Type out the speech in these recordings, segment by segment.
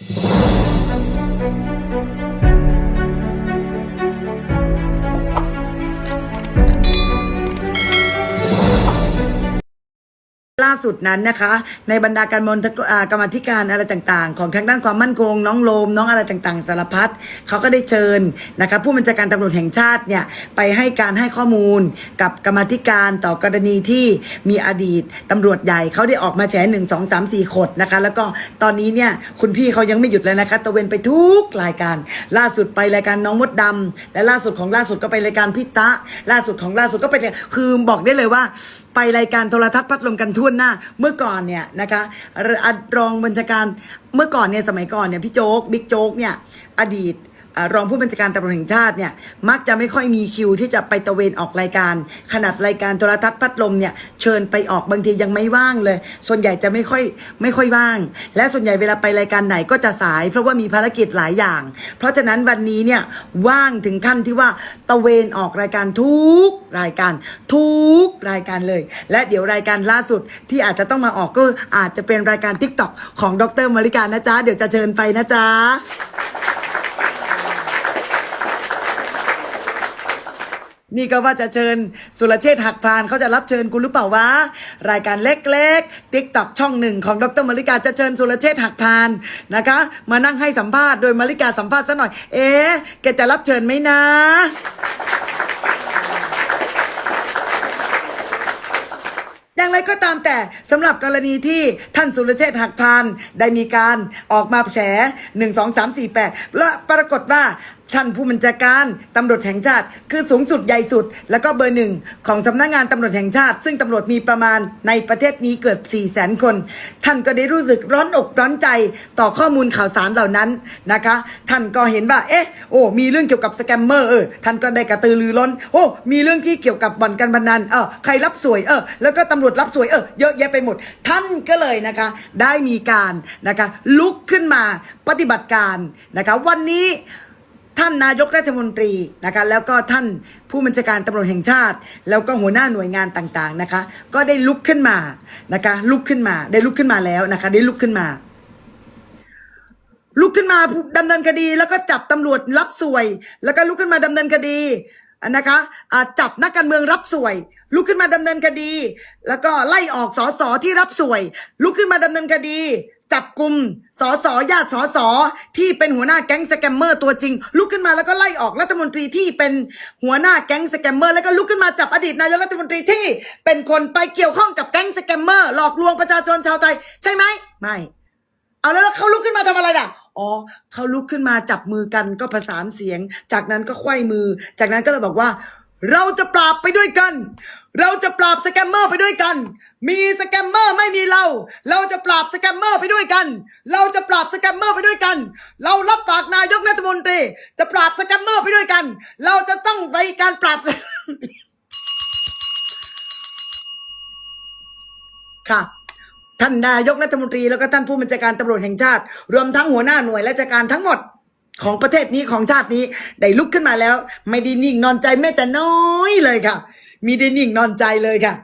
Bye. ล่าสุดนั้นนะคะ ในบรรดาการมนกรรมาธิการอะไรต่างๆ ของทางด้านความมั่นคงน้องโลมน้องอะไรต่างๆ สารพัดเขาก็ได้เชิญนะคะผู้บัญชาการตำรวจแห่งชาติเนี่ยไปให้การให้ข้อมูลกับกรรมธิการต่อกรณีที่มีอดีตตำรวจใหญ่เขาได้ออกมาแฉหนึ่งสองสามสี่ขดนะคะ แล้วก็ตอนนี้เนี่ยคุณพี่เขายังไม่หยุดเลยนะคะตะเวนไปทุกรายการ ล่าสุดไปรายการน้องมดดำและล่าสุดของล่าสุดก็ไปรายการพี่ตะล่าสุดของล่าสุดก็ไปคือบอกได้เลยว่า ไปรายการโทรทัศน์พัดลมกันทั่วหน้า เมื่อก่อนเนี่ยนะคะรรองบัญชาการเมื่อก่อนเนี่ยสมัยก่อนเนี่ยพี่โจ๊กบิ๊กโจ๊กเนี่ยอดีต รองผู้บัญชาการตำรวจแห่งชาติเนี่ยมักจะไม่ค่อยมีคิวที่จะไปตะเวนออกรายการ ขนาดรายการโทรทัศน์พัดลมเนี่ยเชิญไปออกบางทียังไม่ว่างเลย ส่วนใหญ่จะไม่ค่อยไม่ค่อยว่าง และส่วนใหญ่เวลาไปรายการไหนก็จะสาย เพราะว่ามีภารกิจหลายอย่าง เพราะฉะนั้นวันนี้เนี่ยว่างถึงขั้นที่ว่าตะเวนออกรายการทุกรายการทุกรายการเลย และเดี๋ยวรายการล่าสุดที่อาจจะต้องมาออกก็อาจจะเป็นรายการ t ิ k t o k ของดรมาริการนะจ๊ะเดี๋ยวจะเชิญไปนะจ๊ะ นี่ก็ว่าจะเชิญสุรเชษฐ์หักพานเขาจะรับเชิญกูหรือเปล่าวะ รายการเล็กๆติ๊กต็อกช่องหนึ่งของดรมาริกาจะเชิญสุรเชษฐ์หักพานนะคะ มานั่งให้สัมภาษณ์โดยมาริกาสัมภาษณ์ซะหน่อย เอ๊ะแกจะรับเชิญไหมนะ อย่างไรก็ตามแต่สำหรับกรณีที่ท่านสุรเชษฐ์หักพานได้มีการออกมาแฉ1 2 3 4 8และปรากฏว่า ท่านผู้บัญชาการตำรวจแห่งชาติ คือสูงสุดใหญ่สุด แล้วก็เบอร์หนึ่งของสำนักงานตำรวจแห่งชาติ ซึ่งตำรวจมีประมาณในประเทศนี้เกือบ4 0 0 0 0 0 คน ท่านก็ได้รู้สึกร้อนอกร้อนใจต่อข้อมูลข่าวสารเหล่านั้นนะคะ ท่านก็เห็นว่าเอ๊ะโอ้มีเรื่องเกี่ยวกับสแกมเมอร์เออท่านก็ได้กระตือรือร้นโอ้มีเรื่องที่เกี่ยวกับบ่อนการพนันเออใครรับสวยเออแล้วก็ตำรวจรับสวยเออเยอะแยะไปหมด ท่านก็เลยนะคะ ได้มีการนะคะลุกขึ้นมาปฏิบัติการนะคะ วันนี้ ท่านนายกรัฐมนตรีนะคะแล้วก็ท่านผู้บัญชาการตำรวจแห่งชาติ แล้วก็หัวหน้าหน่วยงานต่างๆนะคะ ก็ได้ลุกขึ้นมานะคะลุกขึ้นมา ได้ลุกขึ้นมาแล้วนะคะได้ลุกขึ้นมา ลุกขึ้นมาดำเนินคดี แล้วก็จับตำรวจรับสวย แล้วก็ลุกขึ้นมาดำเนินคดีนะคะจับนักการเมืองรับสวย ลุกขึ้นมาดำเนินคดี แล้วก็ไล่ออกสอสอที่รับสวย ลุกขึ้นมาดำเนินคดี จับกลุ่มสอสอญาติสอสอที่เป็นหัวหน้าแก๊งสแกมเมอร์ตัวจริง ลุกขึ้นมาแล้วก็ไล่ออกรัฐมนตรีที่เป็นหัวหน้าแก๊งสแกมเมอร์แล้วก็ลุกขึ้นมาจับอดีตนายกรัฐมนตรีที่เป็นคนไปเกี่ยวข้องกับแก๊งสแกมเมอร์หลอกลวงประชาชนชาวไทย ใช่ไหมไม่ เอาแล้วเขาลุกขึ้นมาทำอะไรล่ะอ๋อเขาลุกขึ้นมาจับมือกันก็ประสานเสียง จากนั้นก็ไขว้มือ จากนั้นก็เลยบอกว่า เราจะปราบไปด้วยกัน เราจะปราบสแกมเมอร์ไปด้วยกัน มีสแกมเมอร์ไม่มีเรา เราจะปราบสแกมเมอร์ไปด้วยกัน เราจะปราบสแกมเมอร์ไปด้วยกัน เรารับปากนายกรัฐมนตรีจะปราบสแกมเมอร์ไปด้วยกัน เราจะต้องไปการปราบ ค่ะท่านนายกรัฐมนตรีแล้วก็ท่านผู้บัญชาการตำรวจแห่งชาติ รวมทั้งหัวหน้าหน่วยราชการทั้งหมด ของประเทศนี้ของชาตินี้ ได้ลุกขึ้นมาแล้ว ไม่ได้นิ่งนอนใจแม้แต่น้อยเลยค่ะ มีได้นิ่งนอนใจเลยค่ะ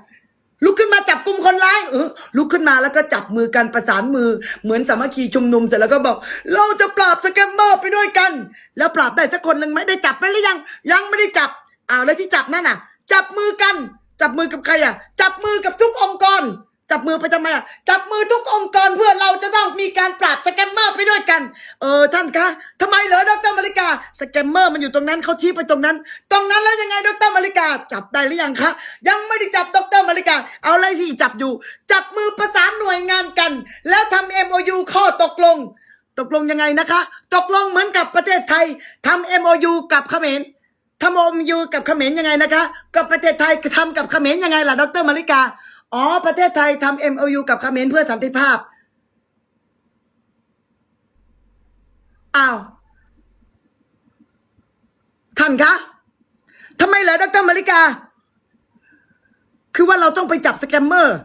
ลุกขึ้นมาจับกลุ่มคนร้ายเออลุกขึ้นมาแล้วก็จับมือกันประสานมือ เหมือนสามัคคีชุมนุมเสร็จแล้วก็บอก เราจะปราบสแกมเมอร์ไปด้วยกัน แล้วปราบได้สักคนหนึ่งไหมได้จับไปหรือยัง ยังไม่ได้จับอ้าวแล้วที่จับนั่นน่ะ จับมือกัน จับมือกับใครอะ จับมือกับทุกองค์กร จับมือไปทำไมอะจับมือทุกองค์กรเพื่อเราจะต้องมีการปราบสแกมเมอร์ไปด้วยกัน เออท่านคะทำไมเหรอดรมาริกาสแกมเมอร์มันอยู่ตรงนั้นเขาชี้ไปตรงนั้น ตรงนั้นแล้วยังไงดรมาริกา จับได้หรือยังคะยังไม่ได้จับดรมาริกา เอาอะไรที่จับอยู่ จับมือประสานหน่วยงานกัน แล้วทำ MOU ข้อตกลง ตกลงยังไงนะคะ ตกลงเหมือนกับประเทศไทยทำ MOU กับเขมรทำ MOU กับเขมรยังไงนะคะ กับประเทศไทยทำกับเขมรยังไงล่ะดรมาริกา อ๋อ ประเทศไทยทำ MOU กับเขมรเพื่อสันติภาพ อ้าว ท่านคะทำไมเหรอดรมาริกา คือว่าเราต้องไปจับสแกมเมอร์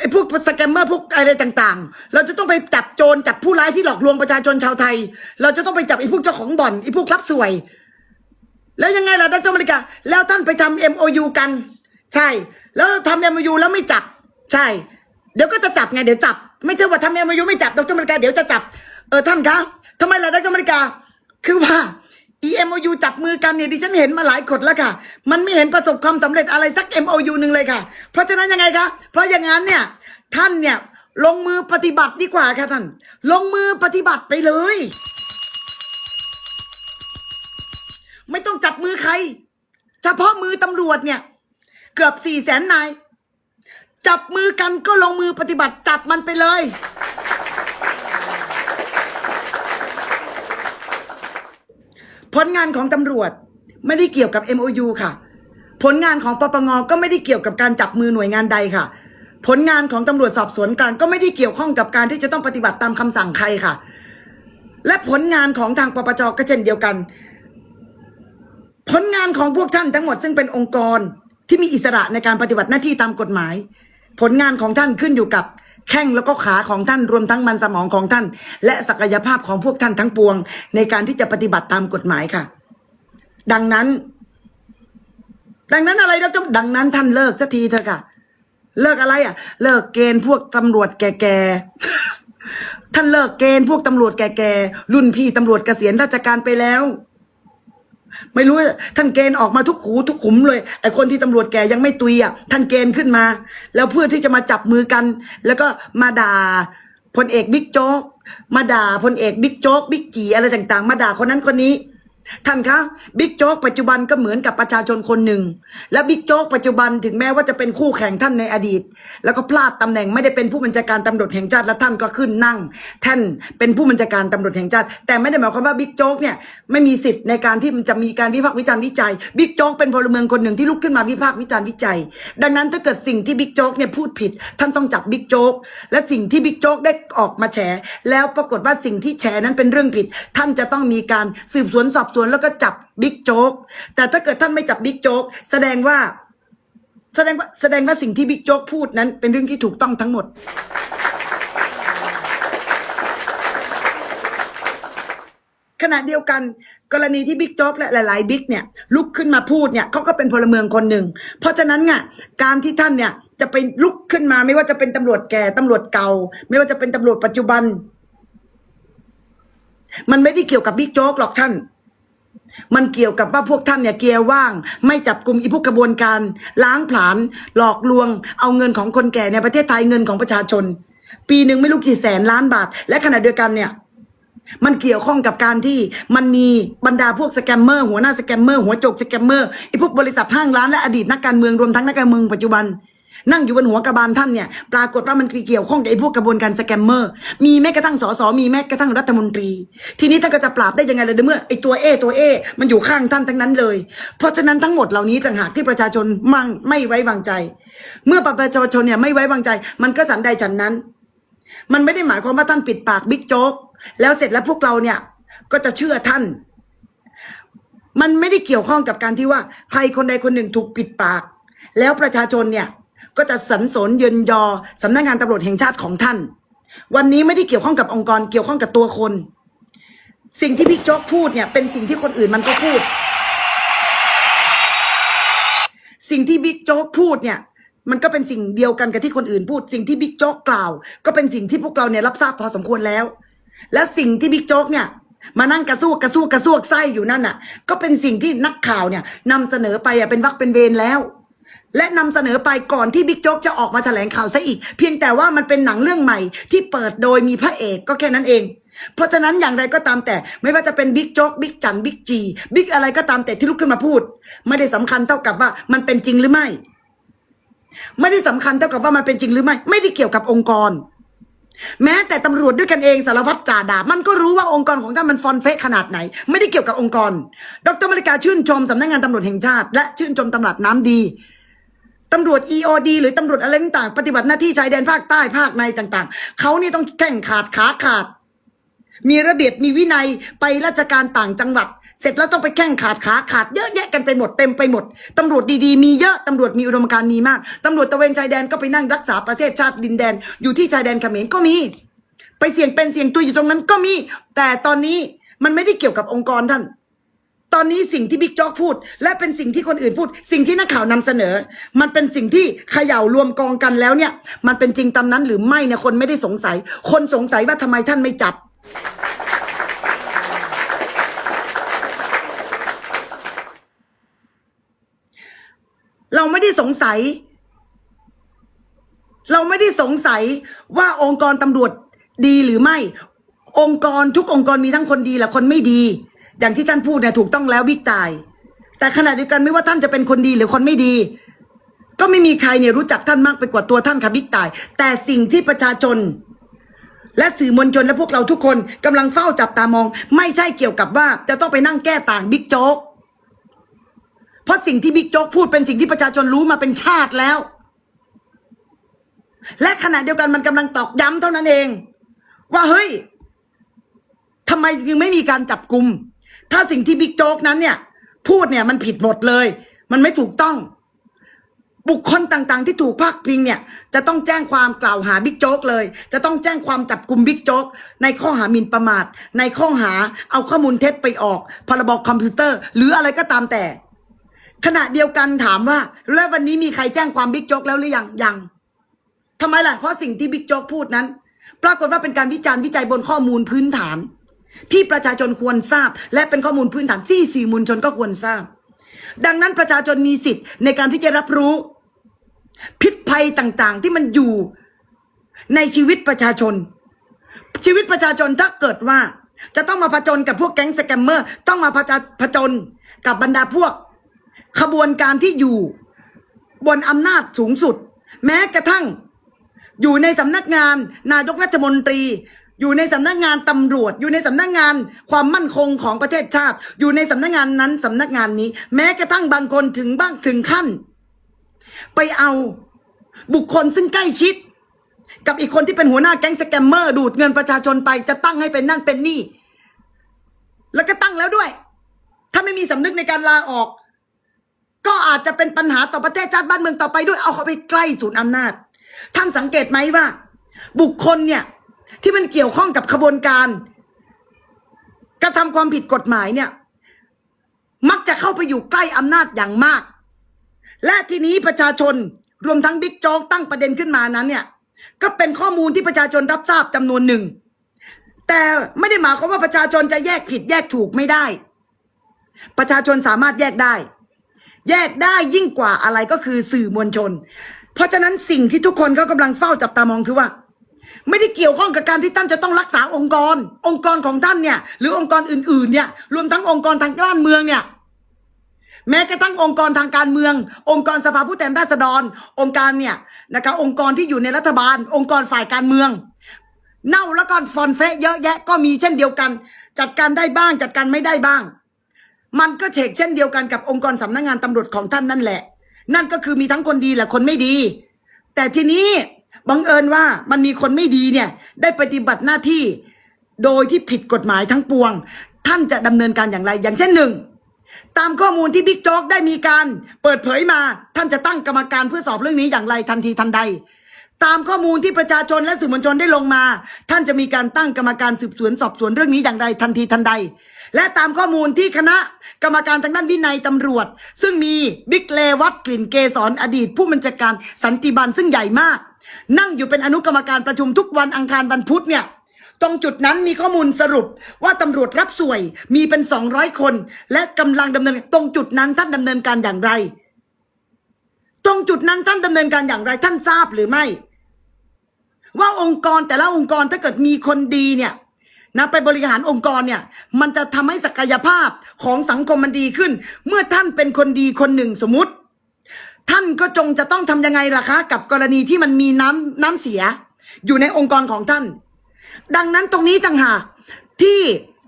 ไอ้พวกสแกมเมอร์พวกอะไรต่างๆ เราจะต้องไปจับโจรจับผู้ร้ายที่หลอกลวงประชาชนชาวไทย เราจะต้องไปจับไอ้พวกเจ้าของบ่อนไอ้พวกรับสวย แล้วยังไงล่ะดรมาริกา แล้วท่านไปทำ MOU กัน ใช่ แล้วทำ MOU แล้วไม่จับ ใช่ เดี๋ยวก็จะจับไงเดี๋ยวจับ ไม่ใช่ว่าทำ MOU ไม่จับดรมริกาเดี๋ยวจะจับเออท่านคะทำไมล่ะดรมริกา คือว่า EMOU จับมือกันเนี่ยดิฉันเห็นมาหลายคนแล้วค่ะ มันไม่เห็นประสบความสำเร็จอะไรสัก MOU หนึ่งเลยค่ะ เพราะฉะนั้นยังไงคะ เพราะอย่างนั้นเนี่ยท่านเนี่ยลงมือปฏิบัติดีกว่าค่ะท่าน ลงมือปฏิบัติไปเลย ไม่ต้องจับมือใคร เฉพาะมือตำรวจเนี่ย กือบสี่แสนนาย จับมือกันก็ลงมือปฏิบัติจับมันไปเลย ผลงานของตำรวจไม่ได้เกี่ยวกับ MOU ค่ะ ผลงานของปปงก็ไม่ได้เกี่ยวกับการจับมือหน่วยงานใดค่ะ ผลงานของตำรวจสอบสวนกลางก็ไม่ได้เกี่ยวข้องกับการที่จะต้องปฏิบัติตามคำสั่งใครค่ะ และผลงานของทางปปจก็เช่นเดียวกัน ผลงานของพวกท่านทั้งหมดซึ่งเป็นองค์กร ที่มีอิสระในการปฏิบัติหน้าที่ตามกฎหมาย ผลงานของท่านขึ้นอยู่กับแข้งแล้วก็ขาของท่านรวมทั้งมันสมองของท่าน และศักยภาพของพวกท่านทั้งปวง ในการที่จะปฏิบัติตามกฎหมายค่ะ ดังนั้น ดังนั้นอะไรนะต้องดังนั้นท่านเลิกสักทีเถอะค่ะ เลิกอะไรอะ เลิกเกณฑ์พวกตำรวจแก่ๆท่านเลิกเกณฑ์พวกตำรวจแก่ๆรุ่นพี่ตำรวจเกษียณราชการไปแล้ว ไม่รู้ท่านเกณฑ์ออกมาทุกขูทุกขุมเลยไอคนที่ตำรวจแก่ยังไม่ตุยอะท่านเกณฑ์ขึ้นมา แล้วเพื่อที่จะมาจับมือกัน แล้วก็มาด่าพลเอกบิ๊กโจ๊กมาด่าพลเอกบิ๊กโจ๊กบิ๊กจีอะไรต่างๆ มาด่าคนนั้นคนนี้ ท่านคะบิ๊กโจ๊กปัจจุบันก็เหมือนกับประชาชนคนหนึ่ง และบิ๊กโจ๊กปัจจุบันถึงแม้ว่าจะเป็นคู่แข่งท่านในอดีต แล้วก็พลาดตำแหน่งไม่ได้เป็นผู้บัญชาการตำรวจแห่งชาติและท่านก็ขึ้นนั่ง ท่านเป็นผู้บัญชาการตำรวจแห่งชาติ แต่ไม่ได้หมายความว่าบิ๊กโจ๊กเนี่ยไม่มีสิทธิ์ในการที่มันจะมีการวิพากษ์วิจารณ์วิจัยบิ๊กโจ๊กเป็นพลเมืองคนหนึ่งที่ลุกขึ้นมาวิพากษ์วิจารณ์วิจัย ดังนั้นถ้าเกิดสิ่งที่บิ๊กโจ๊กเนี่ยพูดผิด ท่านต้องจับบิ๊กโจ๊กและสิ่งที่บิ๊กโจ๊กได้ออกมาแฉแล้วปรากฏว่าสิ่งที่แฉนั้นเป็นเรื่องผิด ท่านจะต้องมีการสืบสวนสอบสวนแล้วก็จับบิ๊กโจ๊กแต่ถ้าเกิดท่านไม่จับบิ๊กโจ๊กแสดงว่า แสดงว่าแสดงว่าสิ่งที่บิ๊กโจ๊กพูดนั้น เป็นเรื่องที่ถูกต้องทั้งหมด ขณะเดียวกันกรณีที่บิ๊กโจ๊กและหลายๆบิ๊กเนี่ย ลุกขึ้นมาพูดเนี่ยเขาก็เป็นพลเมืองคนหนึ่ง เพราะฉะนั้นไงการที่ท่านเนี่ยจะไปลุกขึ้นมาไม่ว่าจะเป็นตำรวจแก่ตำรวจเก่า ไม่ว่าจะเป็นตำรวจปัจจุบัน มันไม่ได้เกี่ยวกับบิ๊กโจ๊กหรอกท่าน มันเกี่ยวกับว่าพวกท่านเนี่ยเกียร์ว่าง ไม่จับกลุ่มอีพวกกระบวนการ ล้างผลาญหลอกลวง เอาเงินของคนแก่ในประเทศไทยเงินของประชาชน ปีหนึ่งไม่รู้กี่แสนล้านบาท และขณะเดียวกันเนี่ย มันเกี่ยวข้องกับการที่มันมีบรรดาพวกสแกมเมอร์หัวหน้าสแกมเมอร์หัวโจกสแกมเมอร์ไอพวกบริษัทห้างร้านและอดีตนักการเมืองรวมทั้งนักการเมืองปัจจุบัน นั่งอยู่บนหัวกระบาลท่านเนี่ยปรากฏว่ามันเกี่ยวข้องกับไอ้พวกกระบวนการสแกมเมอร์ มีแม้กระทั่งสสมีแม้กระทั่งรัฐมนตรี ทีนี้ท่านก็จะปราบได้ยังไงเลยเมื่อไอ้ตัวเอตัวเอมันอยู่ข้างท่านทั้งนั้นเลย เพราะฉะนั้นทั้งหมดเหล่านี้ต่างหากที่ประชาชนมั่งไม่ไว้วางใจ เมื่อประชาชนเนี่ยไม่ไว้วางใจ มันก็ฉันใดฉันนั้น มันไม่ได้หมายความว่าท่านปิดปากบิ๊กโจ๊กแล้วเสร็จแล้วพวกเราเนี่ยก็จะเชื่อท่าน มันไม่ได้เกี่ยวข้องกับการที่ว่าใครคนใดคนหนึ่งถูกปิดปาก แล้วประชาชนเนี่ย ก็จะสรรสริญเยินยอสำนักงานตำรวจแห่งชาติของท่าน วันนี้ไม่ได้เกี่ยวข้องกับองค์กรเกี่ยวข้องกับตัวคน สิ่งที่บิ๊กโจ๊กพูดเนี่ยเป็นสิ่งที่คนอื่นมันก็พูด สิ่งที่บิ๊กโจ๊กพูดเนี่ยมันก็เป็นสิ่งเดียวกันกับที่คนอื่นพูด สิ่งที่บิ๊กโจ๊กกล่าว ก็เป็นสิ่งที่พวกเราเนี่ยรับทราบพอสมควรแล้ว และสิ่งที่บิ๊กโจ๊กเนี่ยมานั่งกระซวกกระซวกกระซวกไส้อยู่นั่นน่ะ ก็เป็นสิ่งที่นักข่าวเนี่ยนำเสนอไปอะเป็นวักเป็นเวรแล้ว และนำเสนอไปก่อนที่บิ๊กโจ๊กจะออกมาแถลงข่าวซะอีก เพียงแต่ว่ามันเป็นหนังเรื่องใหม่ที่เปิดโดยมีพระเอกก็แค่นั้นเอง เพราะฉะนั้นอย่างไรก็ตามแต่ ไม่ว่าจะเป็นบิ๊กโจ๊กบิ๊กจันบิ๊กจีบิ๊กอะไรก็ตามแต่ที่ลุกขึ้นมาพูด ไม่ได้สำคัญเท่ากับว่ามันเป็นจริงหรือไม่ ไม่ได้สำคัญเท่ากับว่ามันเป็นจริงหรือไม่ ไม่ได้เกี่ยวกับองค์กร แม้แต่ตำรวจด้วยกันเองสารวัตรจ่าดาบมันก็รู้ว่าองค์กรของท่านมันฟอนเฟกขนาดไหน ไม่ได้เกี่ยวกับองค์กร ดรมริกาชื่นชมสำนักงานตำรวจแห่งชาติ และชื่นชมตำรวจน้ำดี ตำรวจ EOD หรือตำรวจอะไรต่างๆ ปฏิบัติหน้าที่ชายแดนภาคใต้ภาคในต่าง ๆ เขานี่ต้องแข่งขาดขาขาด มีระเบียบมีวินัยไปราชการต่างจังหวัด เสร็จแล้วต้องไปแข่งขาดขาขาดเยอะแยะกันไปหมดเต็มไปหมดตำรวจดีๆมีเยอะตำรวจมีอุดมการณ์มีมากตำรวจตะเวนชายแดนก็ไปนั่งรักษาประเทศชาติดินแดน อยู่ที่ชายแดนเขมรก็มี ไปเสี่ยงเป็นเสี่ยงตัวอยู่ตรงนั้นก็มี แต่ตอนนี้มันไม่ได้เกี่ยวกับองค์กรท่าน ตอนนี้สิ่งที่บิ๊กโจ๊กพูด และเป็นสิ่งที่คนอื่นพูด สิ่งที่นักข่าวนำเสนอ มันเป็นสิ่งที่เขย่ารวมกองกันแล้วเนี่ย มันเป็นจริงตามนั้นหรือไม่เนี่ยคนไม่ได้สงสัย คนสงสัยว่าทำไมท่านไม่จับ เราไม่ได้สงสัย เราไม่ได้สงสัยว่าองค์กรตำรวจดีหรือไม่ องค์กรทุกองค์กรมีทั้งคนดีและคนไม่ดี อย่างที่ท่านพูดเนี่ยถูกต้องแล้วบิ๊กตาย แต่ขณะเดียวกันไม่ว่าท่านจะเป็นคนดีหรือคนไม่ดี ก็ไม่มีใครเนี่ยรู้จักท่านมากไปกว่าตัวท่านค่ะบิ๊กตาย แต่สิ่งที่ประชาชน และสื่อมวลชนและพวกเราทุกคนกำลังเฝ้าจับตามอง ไม่ใช่เกี่ยวกับว่าจะต้องไปนั่งแก้ต่างบิ๊กโจ๊กเพราะสิ่งที่บิ๊กโจ๊กพูดเป็นสิ่งที่ประชาชนรู้มาเป็นชาติแล้ว และขณะเดียวกันมันกำลังตอกย้ำเท่านั้นเอง ว่าเฮ้ยทำไมยังไม่มีการจับกลุ่ม ถ้าสิ่งที่บิ๊กโจ๊กนั้นเนี่ย พูดเนี่ยมันผิดหมดเลย มันไม่ถูกต้อง บุคคลต่างๆ ที่ถูกพาดพิงเนี่ย จะต้องแจ้งความกล่าวหาบิ๊กโจ๊กเลย จะต้องแจ้งความจับกลุ่มบิ๊กโจ๊กในข้อหาหมิ่นประมาท ในข้อหาเอาข้อมูลเท็จไปออก พรบคอมพิวเตอร์ หรืออะไรก็ตามแต่ ขณะเดียวกันถามว่า แล้ววันนี้มีใครแจ้งความบิ๊กโจ๊กแล้วหรือยังยังทำไมล่ะเพราะสิ่งที่บิ๊กโจ๊กพูดนั้น ปรากฏว่าเป็นการวิจารณ์วิจัยบนข้อมูลพื้นฐาน ที่ประชาชนควรทราบ และเป็นข้อมูลพื้นฐานที่สื่อมวลชนก็ควรทราบ ดังนั้นประชาชนมีสิทธิ์ในการที่จะรับรู้ พิษภัยต่างๆ ที่มันอยู่ในชีวิตประชาชน ชีวิตประชาชนถ้าเกิดว่า จะต้องมาผจญกับพวกแก๊งสแกมเมอร์ ต้องมาผจญผจญกับบรรดาพวก ขบวนการที่อยู่ บนอำนาจสูงสุด แม้กระทั่ง อยู่ในสำนักงาน นายกรัฐมนตรี อยู่ในสำนักงานตำรวจ อยู่ในสำนักงานความมั่นคงของประเทศชาติ อยู่ในสำนักงานนั้นสำนักงานนี้ แม้กระทั่งบางคนถึงบ้างถึงขั้น ไปเอาบุคคลซึ่งใกล้ชิด กับอีกคนที่เป็นหัวหน้าแก๊งสแกมเมอร์ดูดเงินประชาชนไปจะตั้งให้เป็นนั่นเป็นนี่ แล้วก็ตั้งแล้วด้วย ถ้าไม่มีสำนึกในการลาออก ก็อาจจะเป็นปัญหาต่อประเทศชาติบ้านเมืองต่อไปด้วยเอาเขาไปใกล้ศูนย์อำนาจ ท่านสังเกตไหมว่า บุคคลเนี่ย ที่มันเกี่ยวข้องกับขบวนการ กระทำความผิดกฎหมายเนี่ย มักจะเข้าไปอยู่ใกล้อำนาจอย่างมาก และทีนี้ประชาชนรวมทั้งบิ๊กโจ๊กตั้งประเด็นขึ้นมานั้นเนี่ย ก็เป็นข้อมูลที่ประชาชนรับทราบจำนวนหนึ่ง แต่ไม่ได้หมายความว่าประชาชนจะแยกผิดแยกถูกไม่ได้ ประชาชนสามารถแยกได้ แยกได้ยิ่งกว่าอะไรก็คือสื่อมวลชน เพราะฉะนั้นสิ่งที่ทุกคนเขากำลังเฝ้าจับตามองคือว่า ไม่ได้เกี่ยวข้องกับการที่ท่านจะต้องรักษาองค์กร องค์กรของท่านเนี่ย หรือองค์กรอื่นๆเนี่ย รวมทั้งองค์กรทางด้านเมืองเนี่ย แม้กระทั่งองค์กรทางการเมือง องค์กรสภาผู้แทนราษฎร องค์การเนี่ยนะคะองค์กรที่อยู่ในรัฐบาล องค์กรฝ่ายการเมือง เน่าแล้วก็ฟอนเฟะเยอะแยะก็มีเช่นเดียวกัน จัดการได้บ้าง จัดการไม่ได้บ้าง มันก็เฉกเช่นเดียวกันกับองค์กรสำนักงานตำรวจของท่านนั่นแหละ นั่นก็คือมีทั้งคนดีและคนไม่ดี แต่ทีนี้ บังเอิญว่ามันมีคนไม่ดีเนี่ย ได้ปฏิบัติหน้าที่โดยที่ผิดกฎหมายทั้งปวง ท่านจะดำเนินการอย่างไร อย่างเช่นหนึ่งตามข้อมูลที่บิ๊กโจ๊กได้มีการเปิดเผยมา ท่านจะตั้งกรรมการเพื่อสอบเรื่องนี้อย่างไรทันทีทันใด ตามข้อมูลที่ประชาชนและสื่อมวลชนได้ลงมา ท่านจะมีการตั้งกรรมการสืบสวนสอบสวนเรื่องนี้อย่างไรทันทีทันใด และตามข้อมูลที่คณะกรรมการทางด้านวินัยตำรวจ ซึ่งมีบิ๊กเลวัตกลิ่นเกษรอดีต ผู้บัญชาการสันติบาลซึ่งใหญ่มาก นั่งอยู่เป็นอนุกรรมการประชุมทุกวันอังคารวันพุธเนี่ย ตรงจุดนั้นมีข้อมูลสรุปว่าตำรวจรับสวยมีเป็นสองร้อยคน และกำลังดำเนินตรงจุดนั้นท่านดำเนินการอย่างไร ตรงจุดนั้นท่านดำเนินการอย่างไรท่านทราบหรือไม่ ว่าองค์กรแต่ละองค์กรถ้าเกิดมีคนดีเนี่ยนะไปบริหารองค์กรเนี่ย มันจะทำให้ศักยภาพของสังคมมันดีขึ้น เมื่อท่านเป็นคนดีคนหนึ่งสมมติ ท่านก็จงจะต้องทำยังไงล่ะคะ กับกรณีที่มันมีน้ำน้ำเสีย อยู่ในองค์กรของท่าน ดังนั้นตรงนี้ต่างหากที่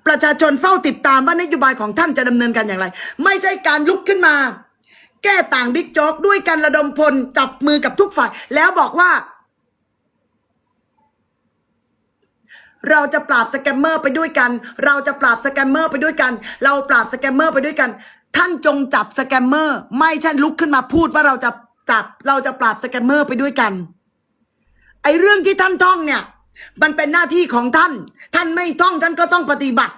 ประชาชนเฝ้าติดตามว่านโยบายของท่านจะดำเนินการอย่างไร ไม่ใช่การลุกขึ้นมา แก้ต่างบิ๊กโจ๊กด้วยการระดมพลจับมือกับทุกฝ่าย แล้วบอกว่า เราจะปราบสแกมเมอร์ไปด้วยกัน เราจะปราบสแกมเมอร์ไปด้วยกัน เราปราบสแกมเมอร์ไปด้วยกัน ท่านจงจับสแกมเมอร์ไม่ใช่ลุกขึ้นมาพูดว่าเราจะจับเราจะปราบสแกมเมอร์ไปด้วยกัน ไอเรื่องที่ท่านท่องเนี่ย มันเป็นหน้าที่ของท่าน ท่านไม่ท่องท่านก็ต้องปฏิบัติ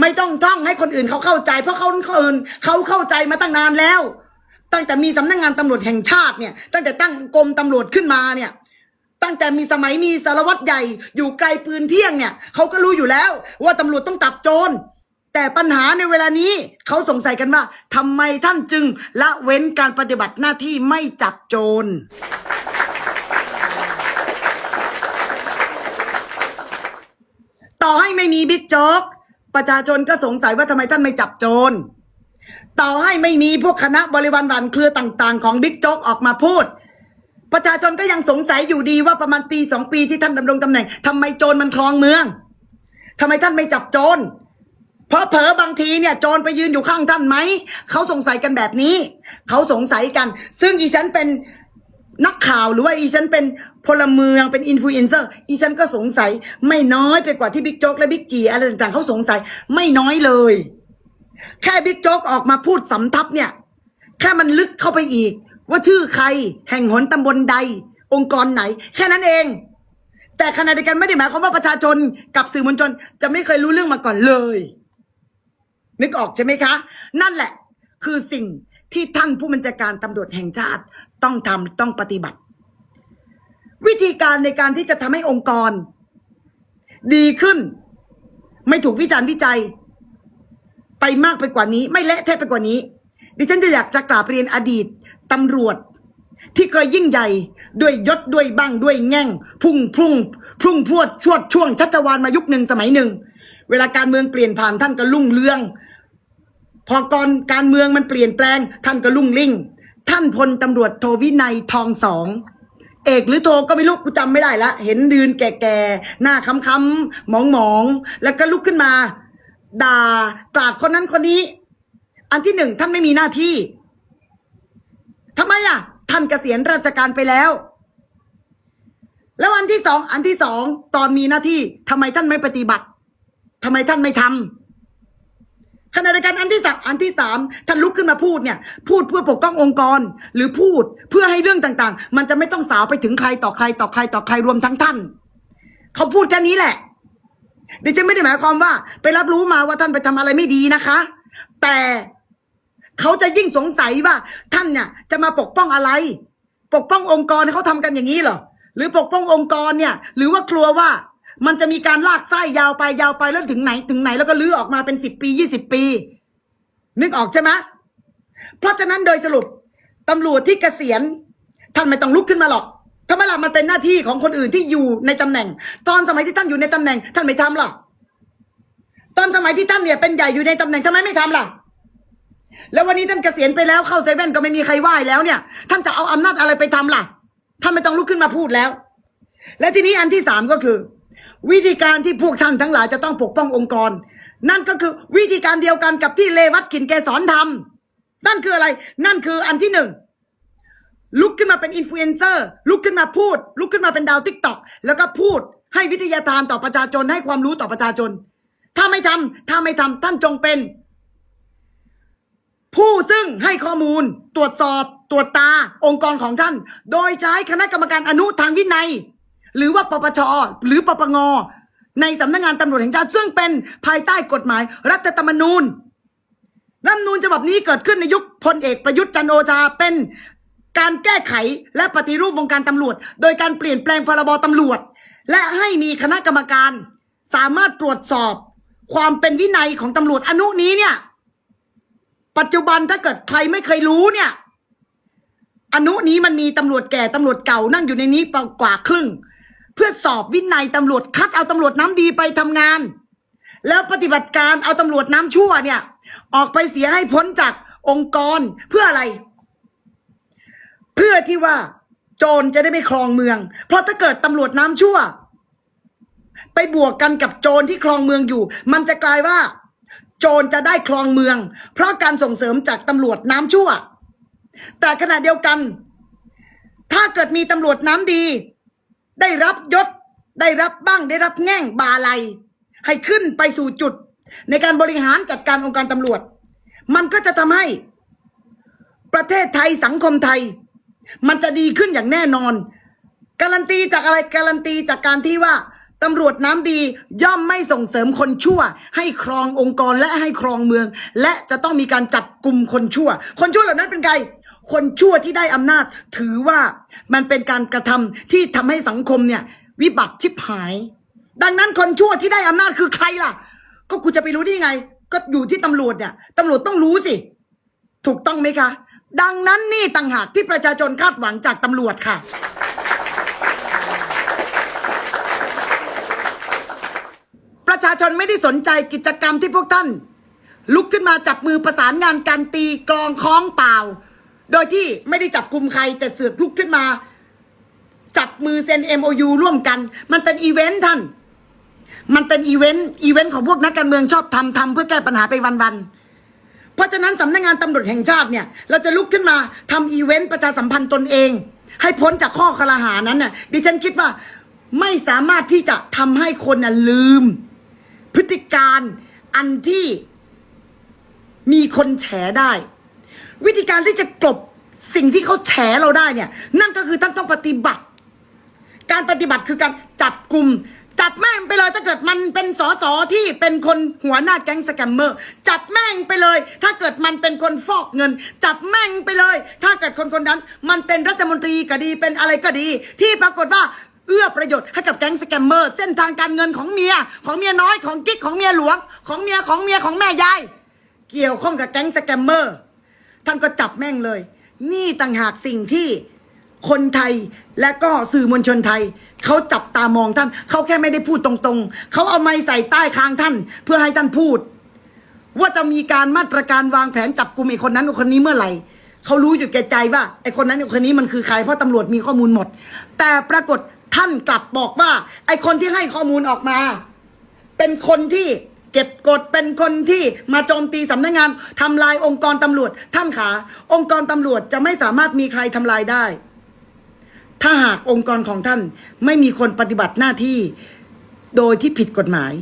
ไม่ต้องท่องให้คนอื่นเขาเข้าใจ เพราะเขาคนอื่นเขาเข้าใจมาตั้งนานแล้ว ตั้งแต่มีสำนักงานตำรวจแห่งชาติเนี่ย ตั้งแต่ตั้งกรมตำรวจขึ้นมาเนี่ยตั้งแต่มีสมัยมีสารวัตรใหญ่อยู่ไกลปืนเที่ยงเนี่ยเขาก็รู้อยู่แล้วว่าตำรวจต้องตับโจร แต่ปัญหาในเวลานี้เขาสงสัยกันว่าทำไมท่านจึงละเว้นการปฏิบัติหน้าที่ไม่จับโจร ต่อให้ไม่มีบิ๊กโจ๊กประชาชนก็สงสัยว่าทำไมท่านไม่จับโจร ต่อให้ไม่มีพวกคณะบริวารบันเครือต่างๆ ของบิ๊กโจ๊กออกมาพูด ประชาชนก็ยังสงสัยอยู่ดีว่าประมาณปีสองปีที่ท่านดำรงตำแหน่งทำไมโจรมันคลองเมืองทำไมท่านไม่จับโจร เพราะเผลอบางทีเนี่ยโจรไปยืนอยู่ข้างท่านไหม เขาสงสัยกันแบบนี้ เขาสงสัยกัน ซึ่งอีฉันเป็นนักข่าวหรือว่าอีฉันเป็นพลเมืองเป็นอินฟลูเอนเซอร์อีฉันก็สงสัยไม่น้อยไปกว่าที่บิ๊กโจ๊กและบิ๊กจีอะไรต่างๆเขาสงสัยไม่น้อยเลย แค่บิ๊กโจ๊กออกมาพูดสำทับเนี่ยแค่มันลึกเข้าไปอีก ว่าชื่อใครแห่งหนตำบลใด องค์กรไหน แค่นั้นเอง แต่ขณะเดียวกันไม่ได้หมายความว่าประชาชนกับสื่อมวลชนจะไม่เคยรู้เรื่องมาก่อนเลย นึกออกใช่ไหมคะ นั่นแหละคือสิ่งที่ท่านผู้บัญชาการตำรวจแห่งชาติต้องทำต้องปฏิบัติ วิธีการในการที่จะทำให้องค์กร ดีขึ้น ไม่ถูกวิจารณ์วิจัย ไปมากไปกว่านี้ ไม่เละเทะไปกว่านี้ ดิฉันจะอยากจะกราบเรียนอดีตตำรวจ ที่เคยยิ่งใหญ่ ด้วยยศด้วยบั้งด้วยแง่ง พุ่งพุ่งพุ่งพวดชวดช่วงชัชวานมายุคหนึ่งสมัยหนึ่ง เวลาการเมืองเปลี่ยนผ่านท่านก็ลุ่งเรือง พอก่อนการเมืองมันเปลี่ยนแปลง ท่านก็ลุ่งลิ่ง ท่านพลตำรวจโทวินัยทองสองเอกหรือโทก็ไม่รู้กูจำไม่ได้ละ เห็นดืนแก่ๆ หน้าค้ำๆหมองๆ แล้วก็ลุกขึ้นมา ด่ากราดคนนั้นคนนี้ อันที่หนึ่งท่านไม่มีหน้าที่ทำไมอะานเกษียณราชการไปแล้ว แล้วอันที่สองอันที่สองตอนมีหน้าที่ทำไมท่านไม่ปฏิบัติทำไมท่านไม่ทำขณะเดียวกันอันที่สามอันที่สามท่านลุกขึ้นมาพูดเนี่ย พูดเพื่อปกป้ององค์กร หรือพูดเพื่อให้เรื่องต่างๆ มันจะไม่ต้องสาวไปถึงใครต่อใครต่อใครต่อใครรวมทั้งท่าน เขาพูดแค่นี้แหละดิฉันไม่ได้หมายความว่า ไปรับรู้มาว่าท่านไปทำอะไรไม่ดีนะคะ แต่ เขาจะยิ่งสงสัยว่า ท่านเนี่ยจะมาปกป้องอะไร ปกป้ององค์กรเขาทำกันอย่างนี้เหรอหรือปกป้ององค์กรเนี่ย หรือว่ากลัวว่ามันจะมีการลากไส้ยาวไปยาวไปแล้วถึงไหนถึงไหนแล้วก็ลื้อออกมาเป็นสิบปียี่สิบปี นึกออกใช่ไหมเพราะฉะนั้นโดยสรุปตำรวจที่เกษียณท่านไม่ต้องลุกขึ้นมาหรอกทำไมล่ะมันเป็นหน้าที่ของคนอื่นที่อยู่ในตำแหน่ง ตอนสมัยที่ท่านอยู่ในตำแหน่ง ท่านไม่ทำหรอตอนสมัยที่ท่านเนี่ยเป็นใหญ่อยู่ในตำแหน่งทำไมไม่ทำล่ะ แล้ววันนี้ท่านเกษียณไปแล้วเข้าเซเว่นก็ไม่มีใครไหว้แล้วเนี่ย ท่านจะเอาอำนาจอะไรไปทำล่ะท่านไม่ต้องลุกขึ้นมาพูดแล้ว และทีนี้อันที่สามก็คือ วิธีการที่พวกท่านทั้งหลายจะต้องปกป้ององค์กร นั่นก็คือวิธีการเดียวกันกับที่เลวัตกินแกสอนทำนั่นคืออะไร นั่นคืออันที่หนึ่งลุกขึ้นมาเป็นอินฟลูเอนเซอร์ลุกขึ้นมาพูด ลุกขึ้นมาเป็นดาวติ๊กต็อกแล้วก็พูดให้วิทยาทานต่อประชาชนให้ความรู้ต่อประชาชน ถ้าไม่ทำถ้าไม่ทำท่านจงเป็น ผู้ซึ่งให้ข้อมูล ตรวจสอบ ตรวจตา องค์กรของท่าน โดยใช้คณะกรรมการอนุทางวินัย หรือว่าปปชหรือปปงในสำนักงานตำรวจแห่งชาติ ซึ่งเป็นภายใต้กฎหมาย รัฐธรรมนูญรัฐธรรมนูญฉบับนี้เกิดขึ้นในยุคพลเอกประยุทธ์จันโอชาเป็นการแก้ไขและปฏิรูปวงการตำรวจ โดยการเปลี่ยนแปลงพรบตำรวจ และให้มีคณะกรรมการ สามารถตรวจสอบ ความเป็นวินัยของตำรวจอนุนี้เนี่ย ปัจจุบันถ้าเกิดใครไม่เคยรู้เนี่ย อนุนี้มันมีตำรวจแก่ตำรวจเก่านั่งอยู่ในนี้กว่าครึ่ง เพื่อสอบวินัยตำรวจคัดเอาตำรวจน้ำดีไปทำงาน แล้วปฏิบัติการเอาตำรวจน้ำชั่วเนี่ย ออกไปเสียให้พ้นจากองค์กรเพื่ออะไร เพื่อที่ว่า โจรจะได้ไม่ครองเมือง เพราะถ้าเกิดตำรวจน้ำชั่ว ไปบวกกันกับโจรที่ครองเมืองอยู่ มันจะกลายว่า โจรจะได้ครองเมือง เพราะการส่งเสริมจากตำรวจน้ำชั่ว แต่ขณะเดียวกัน ถ้าเกิดมีตำรวจน้ำดี ได้รับยศ ได้รับบ้าง ได้รับแง่งบาลัย ให้ขึ้นไปสู่จุด ในการบริหารจัดการองค์การตำรวจ มันก็จะทำให้ ประเทศไทยสังคมไทย มันจะดีขึ้นอย่างแน่นอน การันตีจากอะไรการันตีจากการที่ว่า ตำรวจน้ำดีย่อมไม่ส่งเสริมคนชั่ว ให้ครององค์กรและให้ครองเมือง และจะต้องมีการจับกลุ่มคนชั่ว คนชั่วเหล่านั้นเป็นใครคนชั่วที่ได้อำนาจ ถือว่ามันเป็นการกระทำที่ทำให้สังคมเนี่ย วิบัติชิบหาย ดังนั้นคนชั่วที่ได้อำนาจคือใครล่ะ ก็กูจะไปรู้ได้ไง ก็อยู่ที่ตำรวจเนี่ยตำรวจต้องรู้สิ ถูกต้องไหมคะ ดังนั้นนี่ต่างหากที่ประชาชนคาดหวังจากตำรวจค่ะ ประชาชนไม่ได้สนใจกิจกรรมที่พวกท่าน ลุกขึ้นมาจับมือประสานงานการตีกลองคล้องเปล่า โดยที่ไม่ได้จับกลุ่มใครแต่เสือกลุกขึ้นมา จับมือเซ็น MOU ร่วมกัน มันเป็นอีเวนต์ท่าน มันเป็นอีเวนต์อีเวนต์ของพวกนักการเมืองชอบทำทำเพื่อแก้ปัญหาไปวันๆเพราะฉะนั้นสำนักงานตำรวจแห่งชาติเนี่ย เราจะลุกขึ้นมาทำอีเวนต์ประชาสัมพันธ์ตนเอง ให้พ้นจากข้อคลาหานั้นน่ะดิฉันคิดว่าไม่สามารถที่จะทำให้คนน่ะลืม พฤติการอันที่มีคนแฉได้ วิธีการที่จะกลบสิ่งที่เขาแฉเราได้เนี่ย นั่นก็คือท่านต้องปฏิบัติ การปฏิบัติคือการจับกลุ่มจับแม่งไปเลยถ้าเกิดมันเป็นสสที่เป็นคนหัวหน้าแก๊งสแกมเมอร์ จับแม่งไปเลย ถ้าเกิดมันเป็นคนฟอกเงิน จับแม่งไปเลย ถ้าเกิดคนคนนั้น มันเป็นรัฐมนตรีก็ดีเป็นอะไรก็ดี ที่ปรากฏว่า เอื้อประโยชน์ให้กับแก๊งสแกมเมอร์ เส้นทางการเงินของเมีย ของเมียน้อยของกิ๊กของเมียหลวง ของเมียของเมียของแม่ยาย เกี่ยวข้องกับแก๊งสแกมเมอร์ท่านก็จับแม่งเลย นี่ต่างหากสิ่งที่คนไทยและก็สื่อมวลชนไทย เขาจับตามองท่าน เขาแค่ไม่ได้พูดตรงๆ เขาเอาไม้ใส่ใต้คางท่าน เพื่อให้ท่านพูด ว่าจะมีการมาตรการวางแผนจับกลุ่มไอ้คนนั้นคนนี้เมื่อไหร่เขารู้อยู่แก่ใจว่าไอ้คนนั้นไอ้คนนี้มันคือใครเพราะตำรวจมีข้อมูลหมด แต่ปรากฏ ท่านกลับบอกว่า ไอคนที่ให้ข้อมูลออกมา เป็นคนที่เก็บกดเป็นคนที่มาโจมตีสำนักงานทำลายองค์กรตำรวจ ท่านขาองค์กรตำรวจจะไม่สามารถมีใครทำลายได้ ถ้าหากองค์กรของท่านไม่มีคนปฏิบัติหน้าที่โดยที่ผิดกฎหมาย